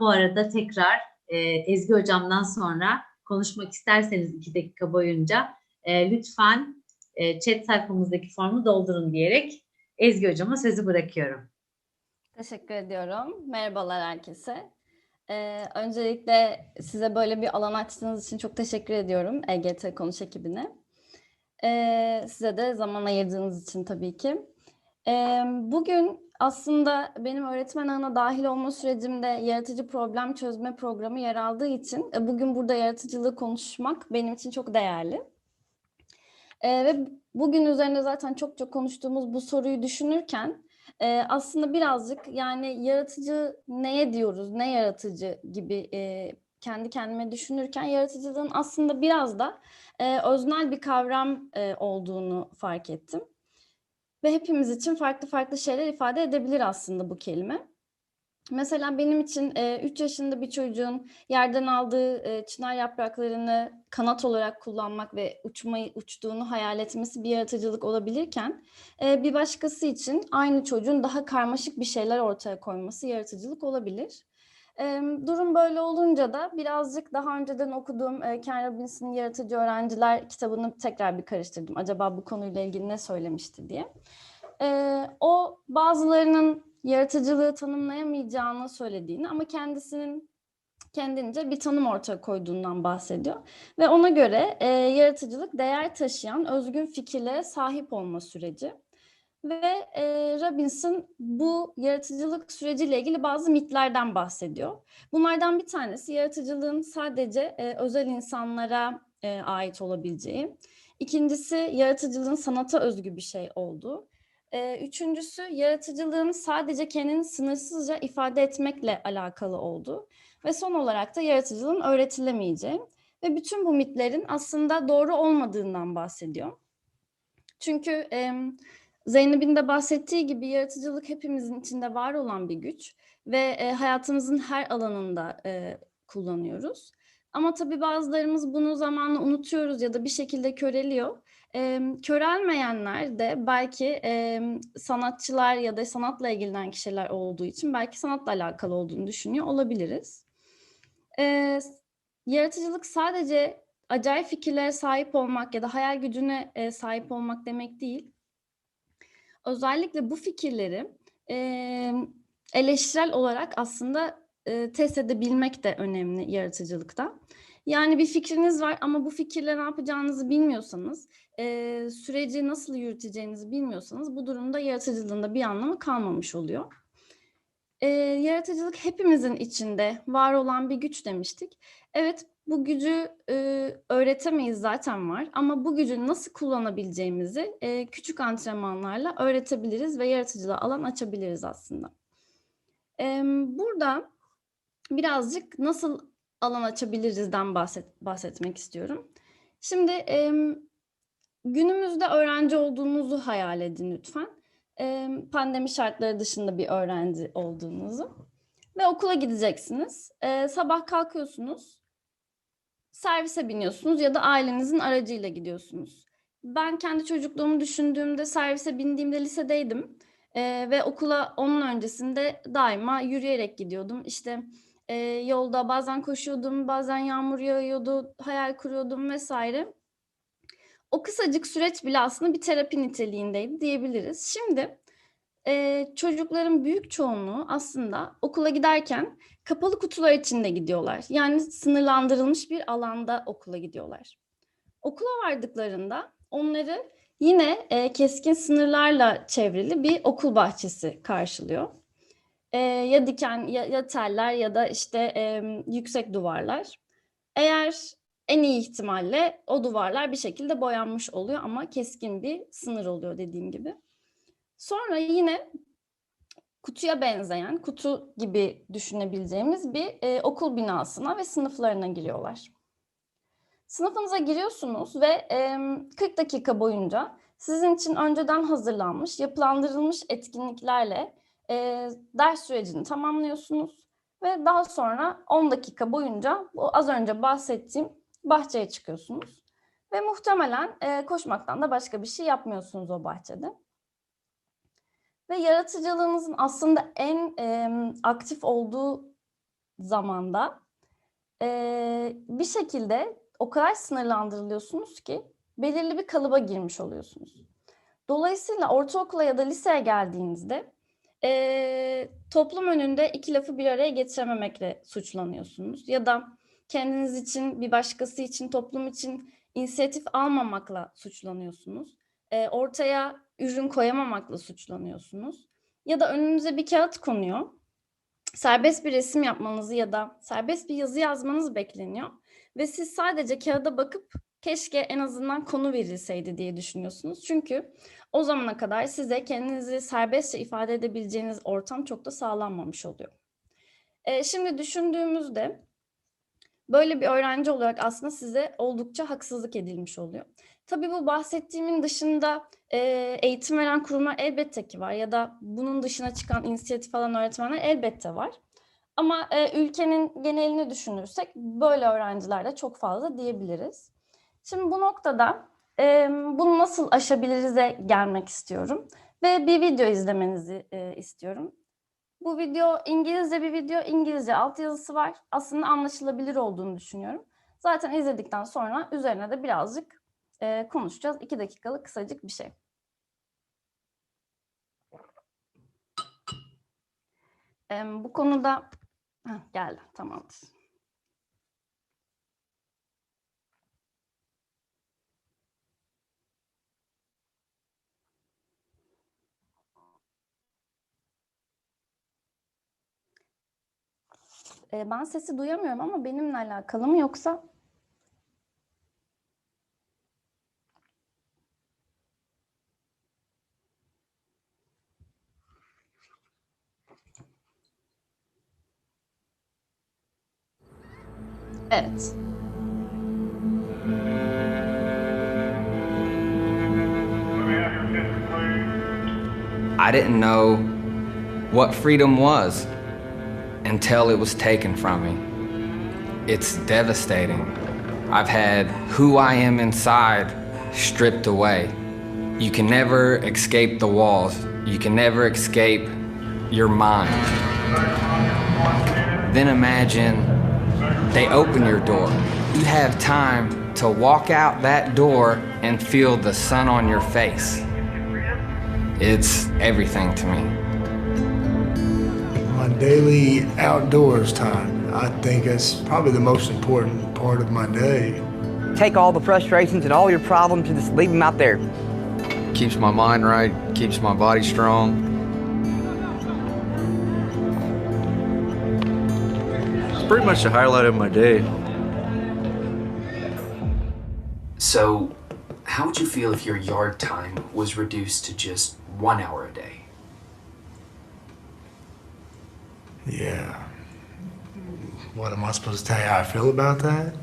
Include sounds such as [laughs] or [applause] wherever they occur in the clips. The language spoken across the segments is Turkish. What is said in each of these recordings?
bu arada tekrar e, Ezgi Hocam'dan sonra konuşmak isterseniz iki dakika boyunca e, lütfen e, chat sayfamızdaki formu doldurun diyerek Ezgi Hocam'a sözü bırakıyorum. Teşekkür ediyorum. Merhabalar herkese. Ee, öncelikle size böyle bir alan açtığınız için çok teşekkür ediyorum EGT Konuş ekibine. Ee, size de zaman ayırdığınız için tabii ki. Ee, bugün aslında benim öğretmen ağına dahil olma sürecimde yaratıcı problem çözme programı yer aldığı için e, bugün burada yaratıcılığı konuşmak benim için çok değerli. Ee, ve bugün üzerinde zaten çok çok konuştuğumuz bu soruyu düşünürken e, aslında birazcık yani yaratıcı neye diyoruz, ne yaratıcı gibi e, kendi kendime düşünürken yaratıcılığın aslında biraz da e, öznel bir kavram e, olduğunu fark ettim. Ve hepimiz için farklı farklı şeyler ifade edebilir aslında bu kelime. Mesela benim için 3 yaşında bir çocuğun yerden aldığı e, çınar yapraklarını kanat olarak kullanmak ve uçmayı uçtuğunu hayal etmesi bir yaratıcılık olabilirken e, bir başkası için aynı çocuğun daha karmaşık bir şeyler ortaya koyması yaratıcılık olabilir. E, durum böyle olunca da birazcık daha önceden okuduğum e, Ken Robinson'ın Yaratıcı Öğrenciler kitabını tekrar bir karıştırdım. Acaba bu konuyla ilgili ne söylemişti diye. O bazılarının yaratıcılığı tanımlayamayacağını söylediğini ama kendisinin kendince bir tanım ortaya koyduğundan bahsediyor. Ve ona göre e, yaratıcılık değer taşıyan özgün fikirlere sahip olma süreci. Ve e, Robinson bu yaratıcılık süreciyle ilgili bazı mitlerden bahsediyor. Bunlardan bir tanesi yaratıcılığın sadece e, özel insanlara e, ait olabileceği. İkincisi yaratıcılığın sanata özgü bir şey olduğu. E, üçüncüsü yaratıcılığın sadece kendini sınırsızca ifade etmekle alakalı oldu. Ve son olarak da yaratıcılığın öğretilemeyeceği ve bütün bu mitlerin aslında doğru olmadığından bahsediyor. Çünkü e, Zeynep'in de bahsettiği gibi yaratıcılık hepimizin içinde var olan bir güç ve e, hayatımızın her alanında e, kullanıyoruz. Ama tabii bazılarımız bunu zamanla unutuyoruz ya da bir şekilde köreliyor. E, körelmeyenler de belki e, sanatçılar ya da sanatla ilgilenen kişiler olduğu için belki sanatla alakalı olduğunu düşünüyor olabiliriz. E, yaratıcılık sadece acayip fikirlere sahip olmak ya da hayal gücüne e, sahip olmak demek değil. Özellikle bu fikirleri e, eleştirel olarak aslında e, test edebilmek de önemli yaratıcılıkta. Yani bir fikriniz var ama bu fikirle ne yapacağınızı bilmiyorsanız, e, süreci nasıl yürüteceğinizi bilmiyorsanız bu durumda yaratıcılığında bir anlamı kalmamış oluyor. E, yaratıcılık hepimizin içinde var olan bir güç demiştik. Evet bu gücü e, öğretemeyiz zaten var ama bu gücü nasıl kullanabileceğimizi e, küçük antrenmanlarla öğretebiliriz ve yaratıcılığa alan açabiliriz aslında. E, burada birazcık nasıl alan açabilirizden bahset, bahsetmek istiyorum. Şimdi e, günümüzde öğrenci olduğunuzu hayal edin lütfen. E, pandemi şartları dışında bir öğrenci olduğunuzu. Ve okula gideceksiniz. E, sabah kalkıyorsunuz. Servise biniyorsunuz ya da ailenizin aracıyla gidiyorsunuz. Ben kendi çocukluğumu düşündüğümde servise bindiğimde lisedeydim. E, ve okula onun öncesinde daima yürüyerek gidiyordum. İşte e, yolda bazen koşuyordum, bazen yağmur yağıyordu, hayal kuruyordum vesaire. O kısacık süreç bile aslında bir terapi niteliğindeydi diyebiliriz. Şimdi e, çocukların büyük çoğunluğu aslında okula giderken kapalı kutular içinde gidiyorlar. Yani sınırlandırılmış bir alanda okula gidiyorlar. Okula vardıklarında onları yine e, keskin sınırlarla çevrili bir okul bahçesi karşılıyor e, ya diken ya, ya teller ya da işte e, yüksek duvarlar. Eğer en iyi ihtimalle o duvarlar bir şekilde boyanmış oluyor ama keskin bir sınır oluyor dediğim gibi. Sonra yine kutuya benzeyen, kutu gibi düşünebileceğimiz bir e, okul binasına ve sınıflarına giriyorlar. Sınıfınıza giriyorsunuz ve e, 40 dakika boyunca sizin için önceden hazırlanmış, yapılandırılmış etkinliklerle e, ders sürecini tamamlıyorsunuz ve daha sonra 10 dakika boyunca bu az önce bahsettiğim bahçeye çıkıyorsunuz. Ve muhtemelen e, koşmaktan da başka bir şey yapmıyorsunuz o bahçede. Ve yaratıcılığınızın aslında en e, aktif olduğu zamanda eee, bir şekilde o kadar sınırlandırılıyorsunuz ki belirli bir kalıba girmiş oluyorsunuz. Dolayısıyla ortaokula ya da liseye geldiğinizde eee, toplum önünde iki lafı bir araya getirememekle suçlanıyorsunuz. Ya da kendiniz için, bir başkası için, toplum için inisiyatif almamakla suçlanıyorsunuz. Eee, ortaya ürün koyamamakla suçlanıyorsunuz. Ya da önünüze bir kağıt konuyor. Serbest bir resim yapmanızı ya da serbest bir yazı yazmanız bekleniyor. Ve siz sadece kağıda bakıp keşke en azından konu verilseydi diye düşünüyorsunuz. Çünkü o zamana kadar size kendinizi serbestçe ifade edebileceğiniz ortam çok da sağlanmamış oluyor. Eee, şimdi düşündüğümüzde böyle bir öğrenci olarak aslında size oldukça haksızlık edilmiş oluyor. Tabii bu bahsettiğimin dışında eee, eğitim veren kurumlar elbette ki var ya da bunun dışına çıkan inisiyatif alan öğretmenler elbette var. Ama eee, ülkenin genelini düşünürsek böyle öğrenciler de çok fazla diyebiliriz. Şimdi bu noktada eee, bunu nasıl aşabiliriz'e gelmek istiyorum ve bir video izlemenizi eee, istiyorum. Bu video İngilizce bir video, İngilizce altyazısı var. Aslında anlaşılabilir olduğunu düşünüyorum. Zaten izledikten sonra üzerine de birazcık eee, konuşacağız. İki dakikalık kısacık bir şey. Em, bu konuda Heh, geldi, tamamdır. Eee, ben sesi duyamıyorum ama benimle alakalı mı yoksa? Evet. I didn't know what freedom was until it was taken from me. It's devastating. I've had who I am inside stripped away. You can never escape the walls, you can never escape your mind. Then imagine they open your door. You have time to walk out that door and feel the sun on your face. It's everything to me. My daily outdoors time. I think that's probably the most important part of my day. Take all the frustrations and all your problems and just leave them out there. keeps my mind right, keeps my body strong. It's pretty much the highlight of my day. So, how would you feel if your yard time was reduced to just one hour a day? Yeah. What am I supposed to tell you how I feel about that?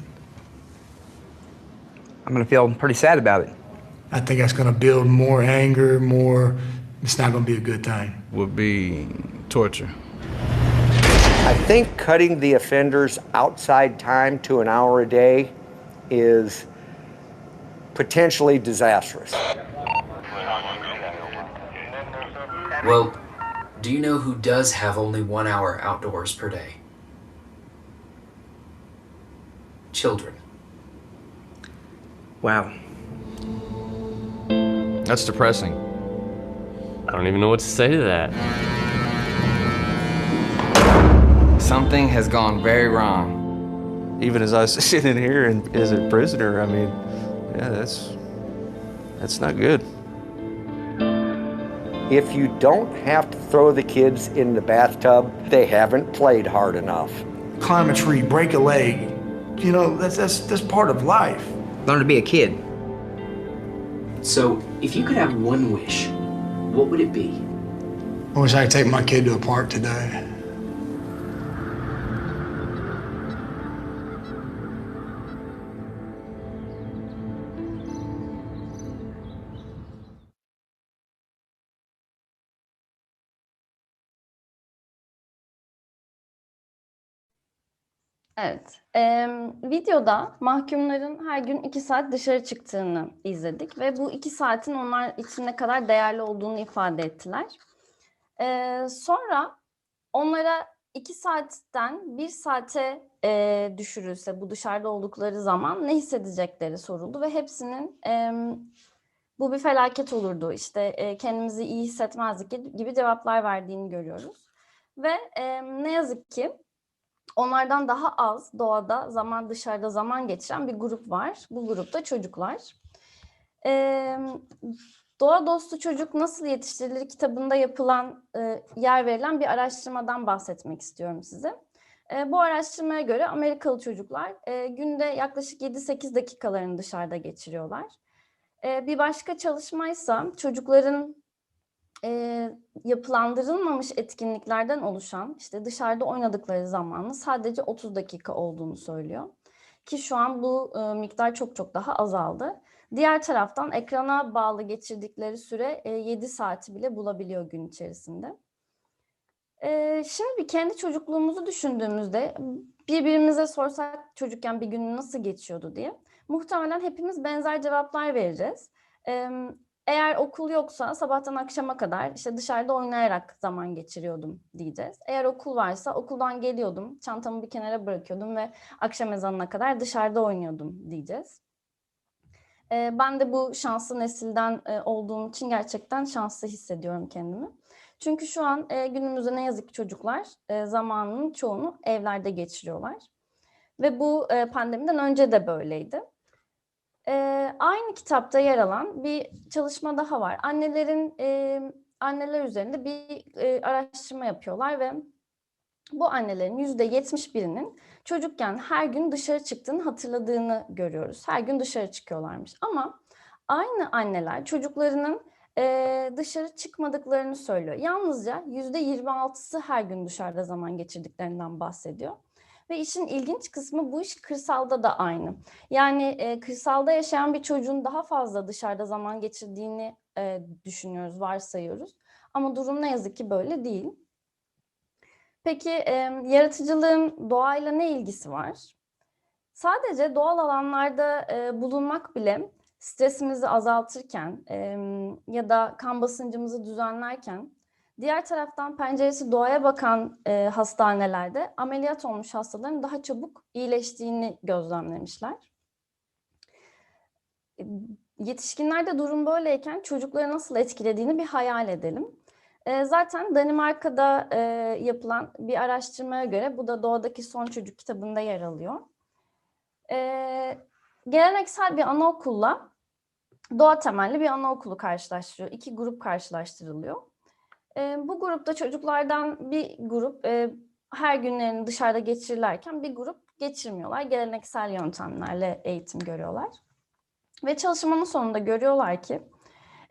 I'm gonna feel pretty sad about it. I think that's going to build more anger, more. It's not going to be a good thing. Would be torture. I think cutting the offender's outside time to an hour a day is potentially disastrous. Well, do you know who does have only one hour outdoors per day? Children. Wow. That's depressing. I don't even know what to say to that. Something has gone very wrong. Even as I was [laughs] sitting here and as a prisoner, I mean, yeah, that's that's not good. If you don't have to throw the kids in the bathtub, they haven't played hard enough. Climb a tree, break a leg. You know, that's, that's, that's part of life. Learn to be a kid. So, if you could have one wish, what would it be? I wish I could take my kid to a park today. Evet. Em, videoda mahkumların her gün iki saat dışarı çıktığını izledik ve bu iki saatin onlar için ne kadar değerli olduğunu ifade ettiler. Ee, sonra onlara iki saatten bir saate e, düşürülse bu dışarıda oldukları zaman ne hissedecekleri soruldu ve hepsinin em, bu bir felaket olurdu işte e, kendimizi iyi hissetmezdik gibi- cevaplar verdiğini görüyoruz. Ve em, ne yazık ki onlardan daha az doğada zaman dışarıda zaman geçiren bir grup var. Bu grupta çocuklar. Ee, Doğa Dostu Çocuk Nasıl Yetiştirilir kitabında yapılan, e, yer verilen bir araştırmadan bahsetmek istiyorum size. E, bu araştırmaya göre Amerikalı çocuklar e, günde yaklaşık 7-8 dakikalarını dışarıda geçiriyorlar. E, bir başka çalışmaysa çocukların e, yapılandırılmamış etkinliklerden oluşan işte dışarıda oynadıkları zamanın sadece 30 dakika olduğunu söylüyor. Ki şu an bu e, miktar çok çok daha azaldı. Diğer taraftan ekrana bağlı geçirdikleri süre e, 7 saati bile bulabiliyor gün içerisinde. E, şimdi kendi çocukluğumuzu düşündüğümüzde birbirimize sorsak çocukken bir gün nasıl geçiyordu diye muhtemelen hepimiz benzer cevaplar vereceğiz. E, eğer okul yoksa sabahtan akşama kadar işte dışarıda oynayarak zaman geçiriyordum diyeceğiz. Eğer okul varsa okuldan geliyordum, çantamı bir kenara bırakıyordum ve akşam ezanına kadar dışarıda oynuyordum diyeceğiz. Ee, ben de bu şanslı nesilden e, olduğum için gerçekten şanslı hissediyorum kendimi. Çünkü şu an e, günümüzde ne yazık ki çocuklar e, zamanının çoğunu evlerde geçiriyorlar. Ve bu e, pandemiden önce de böyleydi. Ee, aynı kitapta yer alan bir çalışma daha var. Annelerin e, anneler üzerinde bir e, araştırma yapıyorlar ve bu annelerin yüzde yetmiş birinin çocukken her gün dışarı çıktığını hatırladığını görüyoruz. Her gün dışarı çıkıyorlarmış. Ama aynı anneler çocuklarının e, dışarı çıkmadıklarını söylüyor. Yalnızca yüzde yirmi altısı her gün dışarıda zaman geçirdiklerinden bahsediyor. Ve işin ilginç kısmı bu iş kırsalda da aynı. Yani e, kırsalda yaşayan bir çocuğun daha fazla dışarıda zaman geçirdiğini e, düşünüyoruz, varsayıyoruz. Ama durum ne yazık ki böyle değil. Peki e, yaratıcılığın doğayla ne ilgisi var? Sadece doğal alanlarda e, bulunmak bile stresimizi azaltırken e, ya da kan basıncımızı düzenlerken Diğer taraftan penceresi doğaya bakan e, hastanelerde ameliyat olmuş hastaların daha çabuk iyileştiğini gözlemlemişler. E, Yetişkinlerde durum böyleyken çocukları nasıl etkilediğini bir hayal edelim. E, zaten Danimarka'da e, yapılan bir araştırmaya göre bu da Doğadaki Son Çocuk kitabında yer alıyor. E, geleneksel bir anaokulla doğa temelli bir anaokulu karşılaştırıyor. İki grup karşılaştırılıyor. E, bu grupta çocuklardan bir grup e, her günlerini dışarıda geçirirlerken bir grup geçirmiyorlar. Geleneksel yöntemlerle eğitim görüyorlar. Ve çalışmanın sonunda görüyorlar ki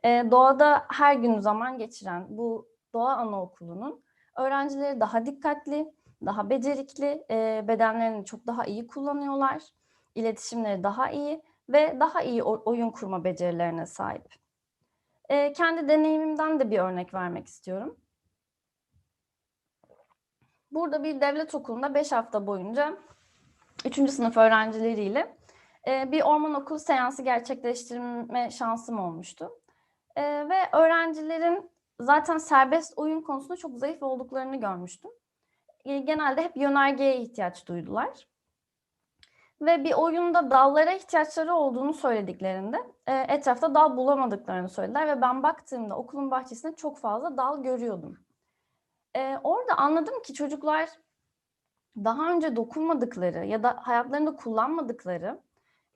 e, doğada her gün zaman geçiren bu doğa anaokulunun öğrencileri daha dikkatli, daha becerikli, e, bedenlerini çok daha iyi kullanıyorlar, iletişimleri daha iyi ve daha iyi oyun kurma becerilerine sahip. E, kendi deneyimimden de bir örnek vermek istiyorum. Burada bir devlet okulunda 5 hafta boyunca 3. sınıf öğrencileriyle e, bir orman okulu seansı gerçekleştirme şansım olmuştu. E, ve öğrencilerin zaten serbest oyun konusunda çok zayıf olduklarını görmüştüm. E, genelde hep yönergeye ihtiyaç duydular. Ve bir oyunda dallara ihtiyaçları olduğunu söylediklerinde e, etrafta dal bulamadıklarını söylediler ve ben baktığımda okulun bahçesinde çok fazla dal görüyordum. E, orada anladım ki çocuklar daha önce dokunmadıkları ya da hayatlarında kullanmadıkları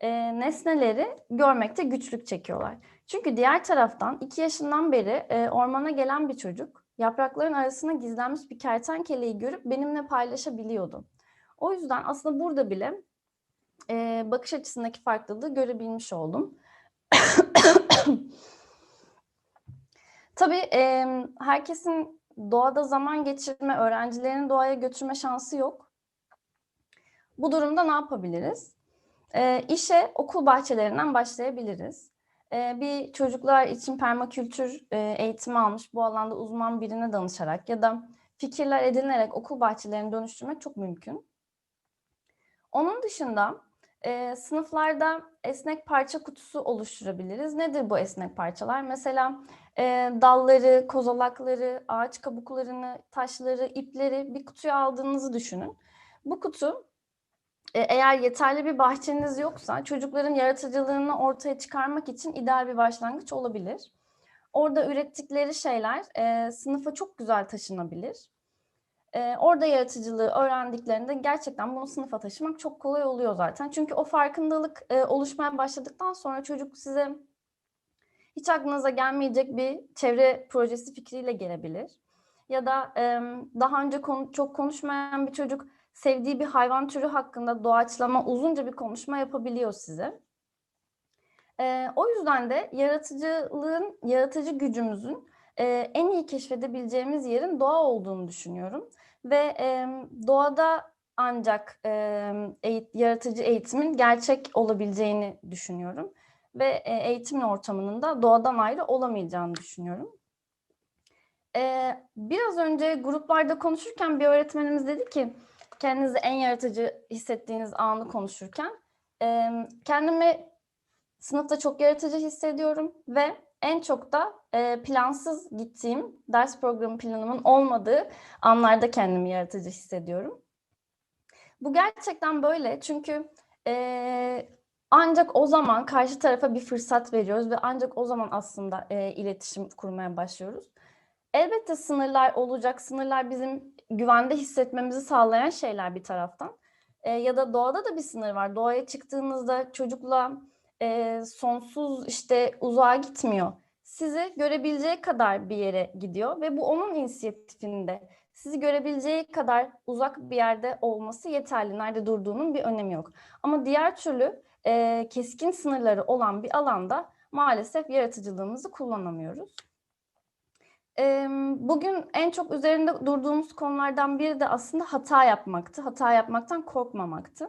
e, nesneleri görmekte güçlük çekiyorlar. Çünkü diğer taraftan iki yaşından beri ormana gelen bir çocuk yaprakların arasına gizlenmiş bir kertenkeleyi görüp benimle paylaşabiliyordu. O yüzden aslında burada bile e, bakış açısındaki farklılığı görebilmiş oldum. Tabii e, herkesin doğada zaman geçirme, öğrencilerin doğaya götürme şansı yok. Bu durumda ne yapabiliriz? E, işe okul bahçelerinden başlayabiliriz. E, bir çocuklar için permakültür e, eğitimi almış, bu alanda uzman birine danışarak ya da fikirler edinerek okul bahçelerini dönüştürmek çok mümkün. Onun dışında e, sınıflarda esnek parça kutusu oluşturabiliriz. Nedir bu esnek parçalar? Mesela e, dalları, kozalakları, ağaç kabuklarını, taşları, ipleri bir kutuya aldığınızı düşünün. Bu kutu e, eğer yeterli bir bahçeniz yoksa çocukların yaratıcılığını ortaya çıkarmak için ideal bir başlangıç olabilir. Orada ürettikleri şeyler e, sınıfa çok güzel taşınabilir. E, orada yaratıcılığı öğrendiklerinde gerçekten bunu sınıfa taşımak çok kolay oluyor zaten. Çünkü o farkındalık e, oluşmaya başladıktan sonra çocuk size hiç aklınıza gelmeyecek bir çevre projesi fikriyle gelebilir. Ya da e, daha önce konu- çok konuşmayan bir çocuk sevdiği bir hayvan türü hakkında doğaçlama uzunca bir konuşma yapabiliyor size. Ee, o yüzden de yaratıcılığın, yaratıcı gücümüzün e, en iyi keşfedebileceğimiz yerin doğa olduğunu düşünüyorum. Ve e, doğada ancak e, eğit- yaratıcı eğitimin gerçek olabileceğini düşünüyorum. Ve e, eğitim ortamının da doğadan ayrı olamayacağını düşünüyorum. Ee, biraz önce gruplarda konuşurken bir öğretmenimiz dedi ki kendinizi en yaratıcı hissettiğiniz anı konuşurken e, kendimi sınıfta çok yaratıcı hissediyorum ve en çok da e, plansız gittiğim ders programı planımın olmadığı anlarda kendimi yaratıcı hissediyorum. Bu gerçekten böyle çünkü e, ancak o zaman karşı tarafa bir fırsat veriyoruz ve ancak o zaman aslında e, iletişim kurmaya başlıyoruz. Elbette sınırlar olacak. Sınırlar bizim güvende hissetmemizi sağlayan şeyler bir taraftan. E, ya da doğada da bir sınır var. Doğaya çıktığınızda çocukla e, sonsuz işte uzağa gitmiyor. Sizi görebileceği kadar bir yere gidiyor ve bu onun inisiyatifinde. Sizi görebileceği kadar uzak bir yerde olması yeterli. Nerede durduğunun bir önemi yok. Ama diğer türlü e, keskin sınırları olan bir alanda maalesef yaratıcılığımızı kullanamıyoruz. Bugün en çok üzerinde durduğumuz konulardan biri de aslında hata yapmaktı. Hata yapmaktan korkmamaktı.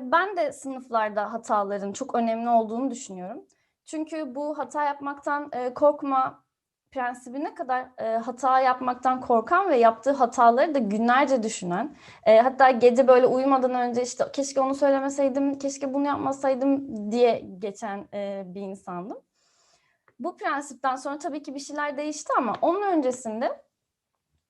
Ben de sınıflarda hataların çok önemli olduğunu düşünüyorum. Çünkü bu hata yapmaktan korkma prensibi ne kadar hata yapmaktan korkan ve yaptığı hataları da günlerce düşünen, hatta gece böyle uyumadan önce işte keşke onu söylemeseydim, keşke bunu yapmasaydım diye geçen bir insandım. Bu prensipten sonra tabii ki bir şeyler değişti ama onun öncesinde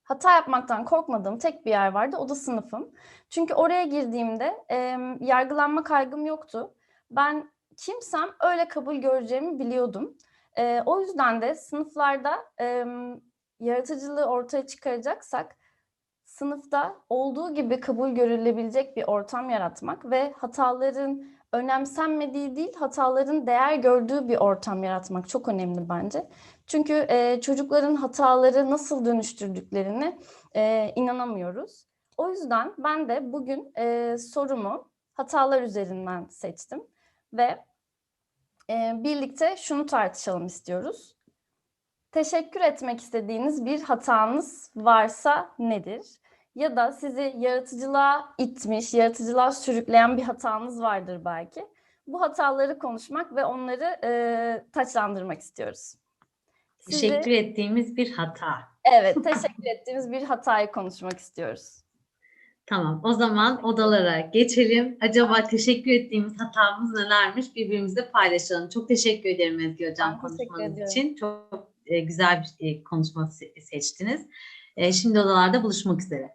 hata yapmaktan korkmadığım tek bir yer vardı. O da sınıfım. Çünkü oraya girdiğimde e, yargılanma kaygım yoktu. Ben kimsem öyle kabul göreceğimi biliyordum. E, o yüzden de sınıflarda e, yaratıcılığı ortaya çıkaracaksak sınıfta olduğu gibi kabul görülebilecek bir ortam yaratmak ve hataların önemsenmediği değil, hataların değer gördüğü bir ortam yaratmak çok önemli bence. Çünkü e, çocukların hataları nasıl dönüştürdüklerini e, inanamıyoruz. O yüzden ben de bugün e, sorumu hatalar üzerinden seçtim ve e, birlikte şunu tartışalım istiyoruz. Teşekkür etmek istediğiniz bir hatanız varsa nedir? Ya da sizi yaratıcılığa itmiş, yaratıcılığa sürükleyen bir hatanız vardır belki. Bu hataları konuşmak ve onları e, taçlandırmak istiyoruz. Sizi- Teşekkür ettiğimiz bir hata. Evet, [laughs] teşekkür ettiğimiz bir hatayı konuşmak istiyoruz. Tamam, o zaman odalara geçelim. Acaba teşekkür ettiğimiz hatamız nelermiş birbirimizle paylaşalım. Çok teşekkür ederim Ezgi Hocam konuşmanız için. Çok e, güzel bir e, konuşma se- seçtiniz. E, şimdi odalarda buluşmak üzere.